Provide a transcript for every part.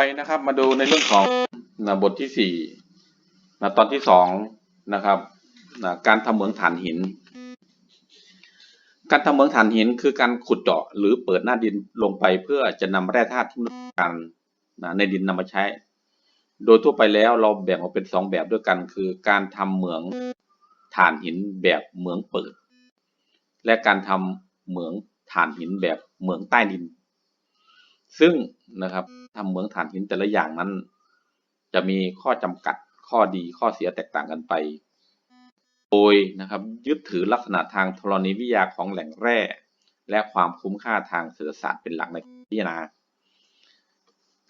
ไปนะครับมาดูในเรื่องของนะบทที่สี่นะตอนที่สองนะครับนะการทำเหมืองถ่านหิน การทำเหมืองถ่านหินคือการขุดเจาะหรือเปิดหน้าดินลงไปเพื่อจะนำแร่ธาตุที่มีการนะในดินนำมาใช้ โดยทั่วไปแล้วเราแบ่งออกเป็นสองแบบด้วยกันคือการทำเหมืองถ่านหินแบบเหมืองเปิด และการทำเหมืองถ่านหินแบบเหมืองใต้ดิน ซึ่งนะครับ ทำเหมืองถ่านหินแต่ละอย่างนั้น จะมีข้อจำกัดข้อดีข้อเสียแตกต่างกันไป โดยนะครับยึดถือลักษณะทางธรณีวิทยาของแหล่งแร่ และความคุ้มค่าทางเศรษฐศาสตร์เป็นหลักในการพิจารณา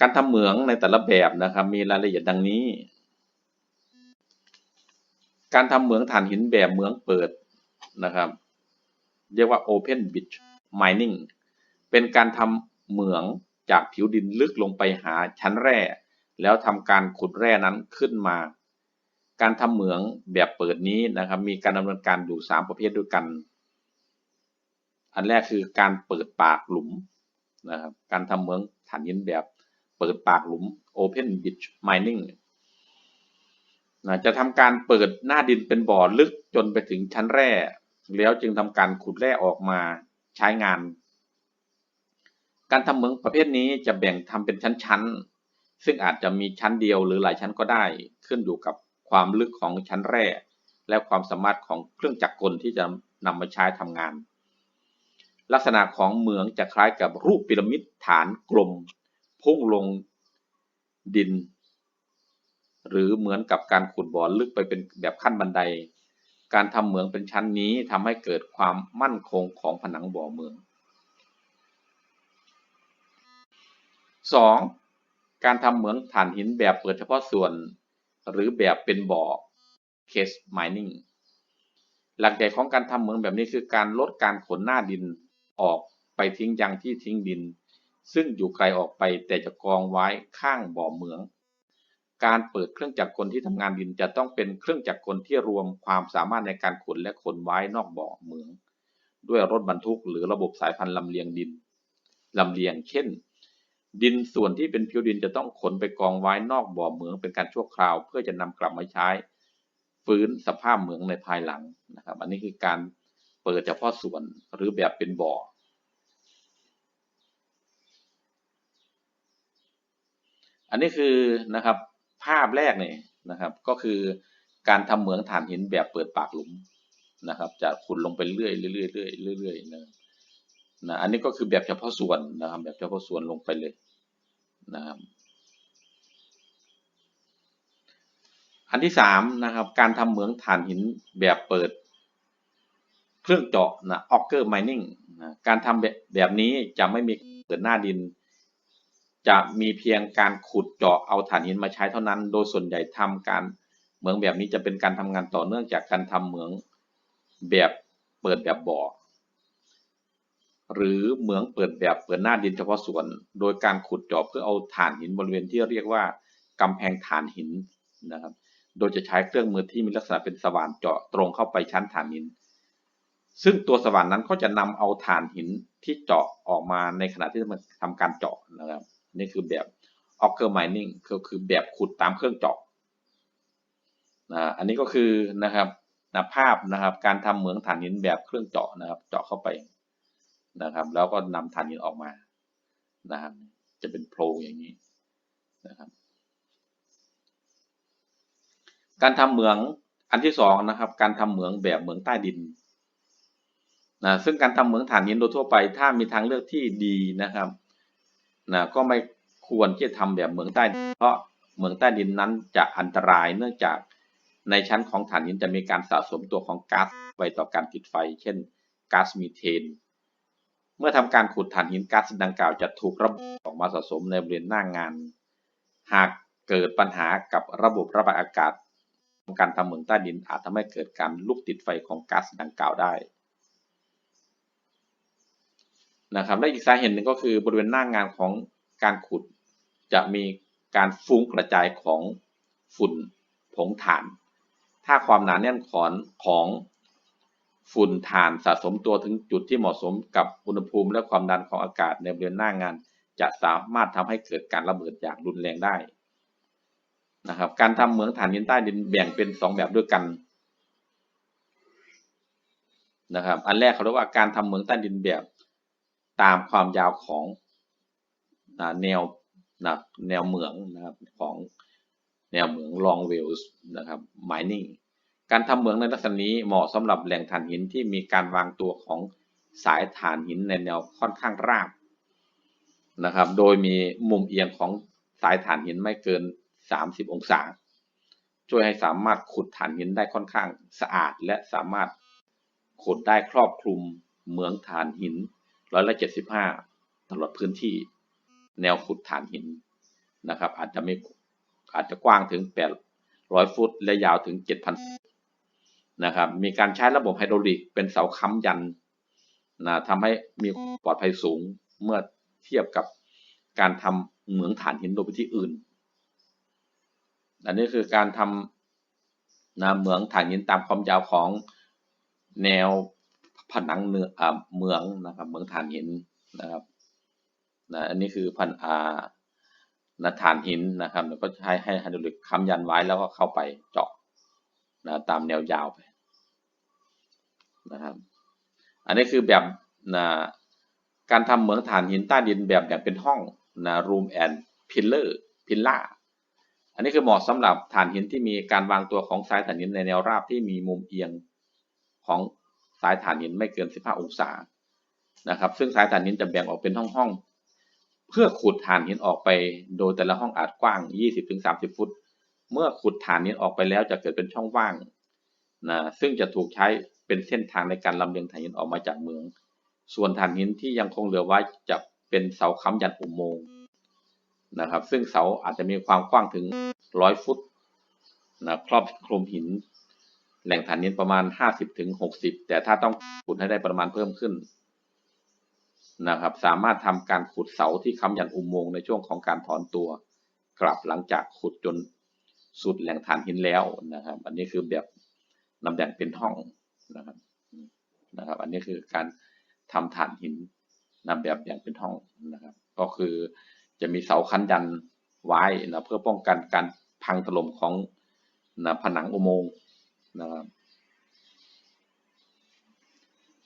การทำเหมืองในแต่ละแบบนะครับ มีรายละเอียดดังนี้ การทำเหมืองถ่านหินแบบเหมืองเปิดนะครับ เรียกว่า Open Pit Mining เป็นการทำเหมือง จากผิวดินลึกลงไปหาชั้นแร่ แล้วทำการขุดแร่นั้นขึ้นมา การทำเหมืองแบบเปิดนี้นะครับมีการดำเนินการอยู่ 3 ประเภทด้วยกัน อันแรกคือการเปิดปากหลุมนะครับการทำเหมืองถ่านหินแบบเปิดปากหลุม Open Pit Mining นะจะทำการเปิดหน้าดินเป็นบ่อลึกจนไปถึงชั้นแร่ แล้วจึงทำการขุดแร่ออกมาใช้งาน การทำเหมืองประเภทนี้จะแบ่งทำเป็นชั้นๆ ซึ่งอาจจะมีชั้นเดียวหรือหลายชั้นก็ได้ ขึ้นอยู่กับความลึกของชั้นแร่และความสามารถของเครื่องจักรกลที่จะนำมาใช้ทำงาน ลักษณะของเหมืองจะคล้ายกับรูปพีระมิดฐานกลม พุ่งลงดิน หรือเหมือนกับการขุดบ่อลึกไปเป็นแบบขั้นบันได การทำเหมืองเป็นชั้นนี้ทำให้เกิดความมั่นคงของผนังบ่อเหมือง 2. การทำเหมืองถ่านหินแบบเปิดเฉพาะส่วน หรือแบบเป็นบ่อ case mining หลักใหญ่ของการทำเหมืองแบบนี้คือการลดการขนหน้าดินออกไปทิ้งยังที่ทิ้งดิน ซึ่งอยู่ไกลออกไปแต่จะกองไว้ข้างบ่อเหมือง การเปิดเครื่องจักรกลที่ทำงานดินจะต้องเป็นเครื่องจักรกลที่รวมความสามารถในการขนและขนไว้นอกบ่อเหมือง ด้วยรถบรรทุกหรือระบบสายพันธุ์ลำเลียงดินลำเลียงเช่น ดินส่วนที่เป็นผิวดินจะต้องขนไปกองไว้นอกบ่อเหมืองเป็นการชั่วคราว เพื่อจะนำกลับมาใช้ ฟื้นสภาพเหมืองในภายหลังนะครับ อันนี้คือการเปิดเฉพาะส่วนหรือแบบเป็นบ่อ อันนี้คือนะครับภาพแรกเนี่ยนะครับ ก็คือการทำเหมืองถ่านหินแบบเปิดปากหลุมนะครับ จะขุดลงไปเรื่อยๆเรื่อยเรื่อยเรื่อยๆนะ นะอันนี้ก็คือแบบเฉพาะส่วนนะครับ แบบเฉพาะส่วนลงไปเลยนะครับอันที่สามนะครับ การทำเหมืองถ่านหินแบบเปิด เครื่องเจาะนะ auger mining นะการทำแบบแบบนี้จะไม่มีเปิดหน้าดิน จะมีเพียงการขุดเจาะเอาถ่านหินมาใช้เท่านั้น โดยส่วนใหญ่ทำการเหมืองแบบนี้จะเป็นการทำงานต่อเนื่องจากการทำเหมืองแบบเปิดแบบบ่อ หรือเหมืองเปิดแบบเปิดหน้าดินเฉพาะส่วน โดยการขุดเจาะเพื่อเอาถ่านหินบริเวณที่เรียกว่ากำแพงถ่านหินนะครับ โดยจะใช้เครื่องมือที่มีลักษณะเป็นสว่านเจาะตรงเข้าไปชั้นถ่านหิน ซึ่งตัวสว่านนั้นก็จะนำเอาถ่านหินที่เจาะออกมาในขณะที่มันทำการเจาะนะครับ นี่คือแบบ auger mining ก็คือแบบขุดตามเครื่องเจาะนะอันนี้ก็คือนะครับนะภาพนะครับ การทำเหมืองถ่านหินแบบเครื่องเจาะนะครับ เจาะเข้าไป นะครับ แล้วก็นำถ่านหินออกมานะครับ จะเป็นโพรงอย่างนี้นะครับ การทำเหมืองอันที่สองนะครับ การทำเหมืองแบบเหมืองใต้ดินนะซึ่งการทำเหมืองถ่านหินโดยทั่วไป ถ้ามีทางเลือกที่ดีนะครับนะก็ไม่ควรที่จะทำแบบเหมืองใต้ เพราะเหมืองใต้ดินนั้นจะอันตรายเนื่องจากในชั้นของถ่านหินจะมีการสะสมตัวของก๊าซไวต่อการติดไฟ เช่นก๊าซมีเทน เมื่อทำการขุดถ่านหินก๊าซดังกล่าวจะถูกระบายออกมาสะสมในบริเวณหน้างงาน หากเกิดปัญหากับระบบระบายอากาศ การทำเหมืองใต้ดินอาจทำให้เกิดการลุกติดไฟของก๊าซดังกล่าวได้นะครับและอีกสาเหตุหนึ่งก็คือบริเวณหน้างงานของการขุด จะมีการฟุ้งกระจายของฝุ่นผงถ่าน ถ้าความหนาแน่นของของ ฝุ่นถ่านสะสมตัวถึงจุดที่เหมาะสมกับอุณหภูมิและความดันของอากาศในบริเวณหน้างาน จะสามารถทำให้เกิดการระเบิดอย่างรุนแรงได้นะครับการทำเหมืองถ่านหินใต้ดินแบ่งเป็นสองแบบด้วยกันนะครับอันแรกเขาเรียกว่าการทำเหมืองใต้ดินแบบตามความยาวของแนวนะแนวเหมืองนะครับของแนวเหมือง long wells นะครับ mining การทำเหมืองในลักษณะนี้เหมาะสำหรับแหล่งถ่านหินที่มีการวางตัวของสายถ่านหินในแนวค่อนข้างราบนะครับ โดยมีมุมเอียงของสายถ่านหินไม่เกิน 30 องศา ช่วยให้สามารถขุดถ่านหินได้ค่อนข้างสะอาด และสามารถขุดได้ครอบคลุมเหมืองถ่านหินร้อยละ75ตลอดพื้นที่ แนวขุดถ่านหินนะครับ อาจจะไม่อาจจะกว้างถึง 800 ฟุต และยาวถึง 7,000 นะครับมีการใช้ระบบไฮดรอลิกเป็นเสาค้ำยันนะทำให้มีปลอดภัยสูงเมื่อเทียบกับการทำเหมืองถ่านหินโดยวิธีอื่น อันนี้คือการทำนะเหมืองถ่านหินตามความยาวของแนวผนังเนื้ออเมืองนะครับเมืองถ่านหินนะครับนะอันนี้คือพันอานะฐานหินนะครับแล้วก็ใช้ให้ไฮดรอลิกค้ำยันไว้แล้วก็เข้าไปเจาะนะตามแนวยาวไป นะครับ อันนี้คือแบบนะการทำเหมืองถ่านหินใต้ดินแบบแบบเป็นห้องนะ room and pillar pillar อันนี้คือเหมาะสำหรับฐานหินที่มีการวางตัวของสายฐานหินในแนวราบที่มีมุมเอียงของสายฐานหินไม่เกิน 15 องศานะครับ ซึ่งสายฐานหินจะแบ่งออกเป็นห้องห้องเพื่อขุดฐานหินออกไป โดยแต่ละห้องอาจกว้าง 20-30 ฟุต เมื่อขุดฐานหินออกไปแล้วจะเกิดเป็นช่องว่างนะซึ่งจะถูกใช้ เป็นเส้นทางในการลำเลียงฐานหินออกมาจากเมือง ส่วนฐานหินที่ยังคงเหลือไว้จะเป็นเสาค้ำยันอุโมงค์นะครับ ซึ่งเสาอาจจะมีความกว้างถึง100ฟุตนะครอบคลุมหิน แหล่งฐานหินประมาณ 50-60แต่ถ้าต้องขุดให้ได้ประมาณเพิ่มขึ้นนะครับ สามารถทำการขุดเสาที่ค้ำยันอุโมงค์ในช่วงของการถอนตัวกลับหลังจากขุดจนสุดแหล่งฐานหินแล้วนะครับ อันนี้คือแบบนำแบ่งเป็นห้อง นะครับนะครับ อันนี้คือการทำฐานหินนำแบบแบ่างเป็นห้องนะครับ ก็คือจะมีเสาคันยันไว้นะเพื่อป้องกันการพังถล่มของนะผนังอุโมงค์นะครับ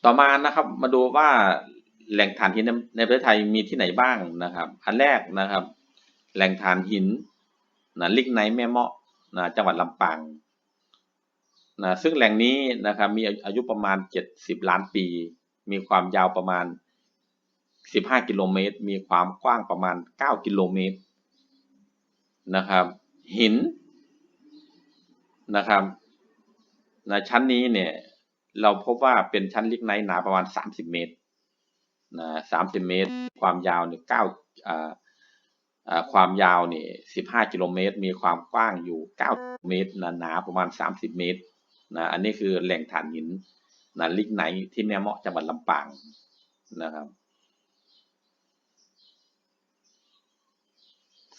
ต่อมานะครับ มาดูว่าแหล่งถ่านหินในประเทศไทยมีที่ไหนบ้างนะครับ อันแรกนะครับ แหล่งถ่านหินนะลิกไนแม่เมาะนะจังหวัดลำปาง นะซึ่งแหล่งนี้นะครับมีอายุประมาณ 70 ล้านปี มีความยาวประมาณ 15 กิโลเมตร มีความกว้างประมาณ 9 กิโลเมตรนะครับหินนะครับนะชั้นนี้เนี่ยเราพบว่าเป็นชั้นลิกไนหนาประมาณ 30 เมตรนะสามสิบเมตร ความยาวเนี่ยเก้าความยาวเนี่ยสิบห้ากิโลเมตร มีความกว้างอยู่เก้าเมตรหนาประมาณสามสิบเมตร นะอันนี้คือแหล่งถ่านหินนะลิกไนที่แม่เมาะจังหวัดลำปางนะครับ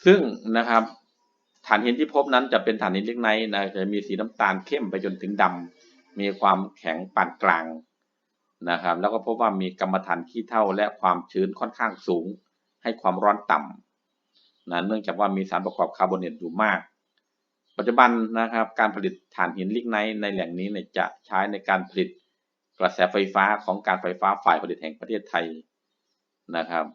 ซึ่งนะครับฐานหินที่พบนั้นจะเป็นฐานหินลิกไนนะจะมีสีน้ำตาลเข้มไปจนถึงดำมีความแข็งปานกลางนะครับ แล้วก็พบว่ามีกรรมฐานขี้เท่าและความชื้นค่อนข้างสูง ให้ความร้อนต่ำนะเนื่องจากว่ามีสารประกอบคาร์บอเนตอยู่มาก ปัจจุบันนะครับการผลิตถ่านหินลิกไนท์ในแหล่งนี้เนี่ยจะใช้ในการผลิตกระแสไฟฟ้าของการไฟฟ้าฝ่ายผลิตแห่งประเทศไทยนะครับ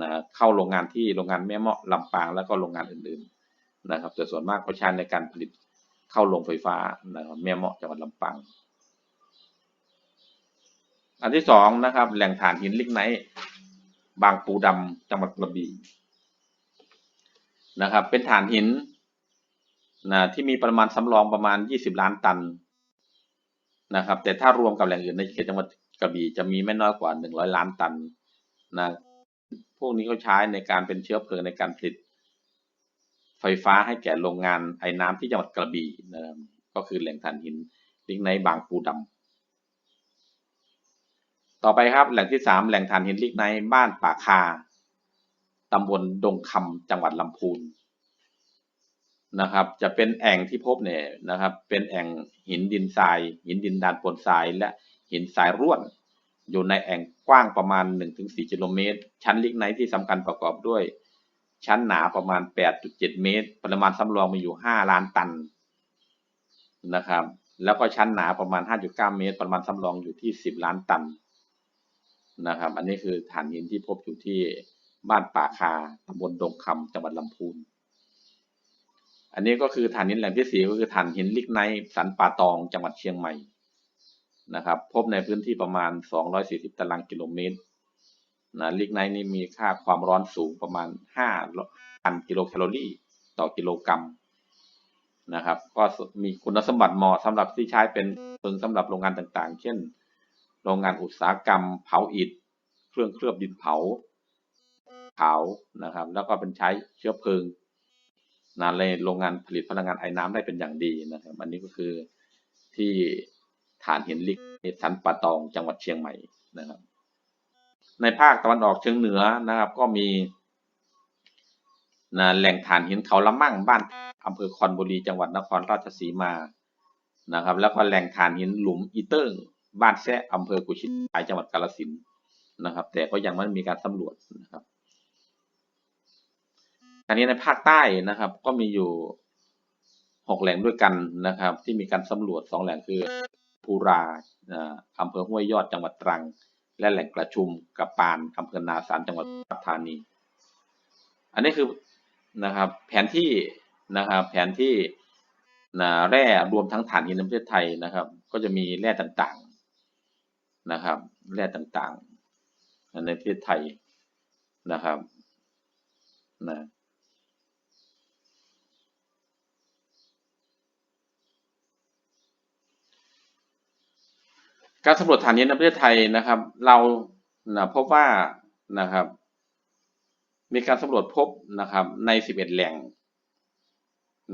นะเข้าโรงงานที่โรงงานแม่เมาะลำปางแล้วก็โรงงานอื่นๆนะครับแต่ส่วนมากก็ใช้ในการผลิตเข้าโรงไฟฟ้านะครับแม่เมาะจังหวัดลำปางอันที่สองนะครับ แหล่งฐานหินลิกไนท์บางปูดำจังหวัดกระบี่นะครับ เป็นฐานหิน นะที่มีปริมาณสำรองประมาณ 20 ล้านตันนะครับ แต่ถ้ารวมกับแหล่งอื่นในเขตจังหวัดกระบี่จะมีไม่น้อยกว่า 100 ล้านตันนะพวกนี้ก็ใช้ในการเป็นเชื้อเพลิงในการผลิต ไฟฟ้าให้แก่โรงงานไอ้น้ำที่จังหวัดกระบี่นะครับก็คือแหล่งถ่านหินลิกไนบางปูดำต่อไปครับแหล่งที่สามแหล่งถ่านหินลิกไนบ้านป่าคาตำบลดงคำจังหวัดลำพูน นะครับ จะเป็นแอ่งที่พบเนี่ยนะครับ เป็นแอ่งหินดินทราย หินดินดานปนทรายและหินทรายร่วน อยู่ในแอ่งกว้างประมาณ 1-4กิโลเมตร ชั้นลิกไนท์ที่สำคัญประกอบด้วย ชั้นหนาประมาณ 8.7 เมตร ปริมาณสำรองมีอยู่ 5 ล้านตันนะครับ แล้วก็ชั้นหนาประมาณ 5.9 เมตร ปริมาณสำรองอยู่ที่ 10 ล้านตันนะครับ อันนี้คือฐานหินที่พบอยู่ที่บ้านป่าคาตำบลดงคำจังหวัดลำพูน อันนี้ก็คือฐานหินแหล่งที่สี่ก็คือฐานหินลิกไนสันป่าตองจังหวัดเชียงใหม่นะครับ พบในพื้นที่ประมาณ 240 ตารางกิโลเมตรนะลิกไนนี่มีค่าความร้อนสูงประมาณ 5,000 กิโลแคลอรี่ต่อกิโลกรัมนะครับ ก็มีคุณสมบัติเหมาะสำหรับที่ใช้เป็นเพลิงสำหรับโรงงานต่างๆ เช่น โรงงานอุตสาหกรรม เผาอิฐ เครื่องเคลือบดินเผาเผานะครับ แล้วก็เป็นใช้เชื้อเพลิง นะในโรงงานผลิตพลังงานไอ้น้ำได้เป็นอย่างดีนะครับ อันนี้ก็คือที่ฐานหินลิกสันป่าตองจังหวัดเชียงใหม่นะครับ ในภาคตะวันออกเฉียงเหนือนะครับ ก็มีนะแหล่งฐานหินเขาละมั่งบ้านอำเภอคอนบุรีจังหวัดนครราชสีมานะครับ แล้วก็แหล่งฐานหินหลุมอีเติ้งบ้านแซะอำเภอกุชินารายจังหวัดกาฬสินนะครับ แต่ก็ยังไม่มีการสำรวจนะครับ อันนี้ในภาคใต้นะครับ ก็มีอยู่หกแหล่งด้วยกันนะครับ ที่มีการสำรวจสองแหล่งคือภูราอำเภอห้วยยอดจังหวัดตรัง และแหล่งประชุมกับปานอำเภอนาสารจังหวัดปัตตานี อันนี้คือนะครับแผนที่นะครับแผนที่นะแร่รวมทั้งฐานหินในประเทศไทยนะครับ ก็จะมีแร่ต่างๆนะครับ แร่ต่างๆในประเทศไทยนะครับนะ การสำรวจฐานหินในประเทศไทยนะครับ เรานะพบว่านะครับ มีการสำรวจพบนะครับใน 11 แหล่ง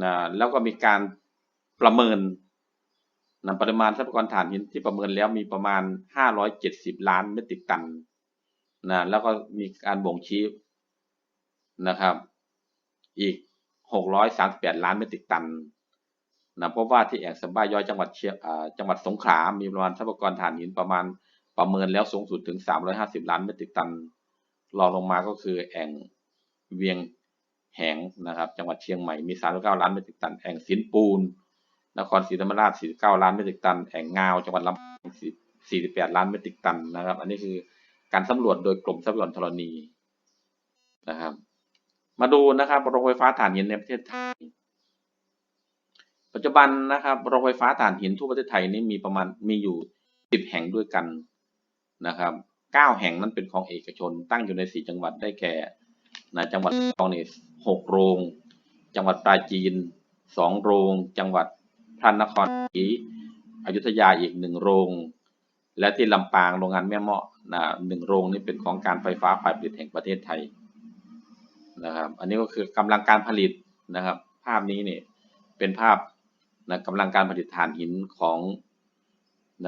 นะแล้วก็มีการประเมินนะปริมาณทรัพยากรถ่านหินที่ประเมินแล้วมีประมาณ 570 ล้านเมตริกตันนะแล้วก็มีการบ่งชี้นะครับ อีก 638 ล้านเมตริกตัน นะเพราะว่าที่แอ่งสบายย้อยจังหวัดเชียงจังหวัดสงขลา มีประมาณทรัพยากรถ่านหินประมาณประเมินแล้วสูงสุดถึง 350 ล้านเมตริกตันรองลงมาก็คือแอ่งเวียงแหงนะครับ จังหวัดเชียงใหม่มี 39 ล้านเมตริกตัน แอ่งสินปูน นครศรีธรรมราช 49 ล้านเมตริกตัน แอ่งงาว จังหวัดลำพูน48 ล้านเมตริกตันนะครับ อันนี้คือการสำรวจโดยกรมทรัพยากรธรณีนะครับ มาดูนะครับโรงไฟฟ้าถ่านหินในประเทศไทย ปัจจุบันนะครับโรงไฟฟ้าถ่านหินทั่วประเทศไทยนี้มีประมาณมีอยู่ 10 แห่งด้วยกันนะครับ 9 แห่งนั้นเป็นของเอกชน ตั้งอยู่ใน 4 จังหวัดได้แก่นะจังหวัดตองนี่6โรง จังหวัดปราจีน 2 โรง จังหวัดพระนครศรีอยุธยาอีก 1 โรง และที่ลำปางโรงงานแม่เมาะนะหนึ่งโรงนี่เป็นของการไฟฟ้าฝ่ายผลิตแห่งประเทศไทยนะครับ อันนี้ก็คือกำลังการผลิตนะครับ ภาพนี้เนี่ยเป็นภาพ นะกำลังการผลิตถ่านหินของ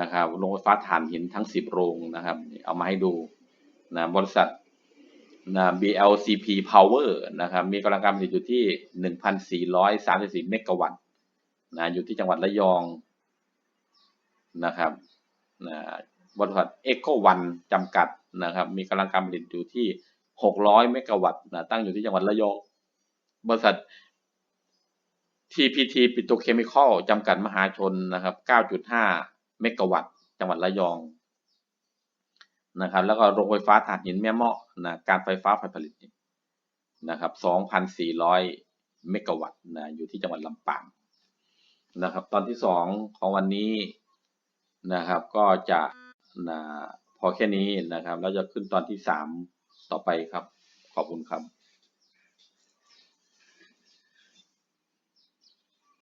นะครับโรงไฟฟ้าถ่านหินทั้ง 10 โรงนะครับ เอามาให้ดูนะบริษัทนะ BLCP Power นะครับ มีกำลังการผลิตอยู่ที่ 1,434 เมกะวัตต์นะอยู่ที่จังหวัดระยองนะครับนะบริษัท Eco One จำกัดนะครับ มีกำลังการผลิตอยู่ที่ 600 เมกะวัตต์นะตั้งอยู่ที่จังหวัดระยองบริษัท TPT ปิโตรเคมีคอลจำกัดมหาชนนะครับ 9.5 เมกะวัตต์ จังหวัดระยองนะครับ แล้วก็โรงไฟฟ้าถ่านหินแม่เมาะนะการไฟฟ้าฝ่ายผลิตนะครับ 2,400 เมกะวัตต์นะอยู่ที่จังหวัดลำปางนะครับ ตอนที่สองของวันนี้นะครับ ก็จะนะพอแค่นี้นะครับ แล้วจะขึ้นตอนที่สามต่อไปครับ ขอบคุณครับ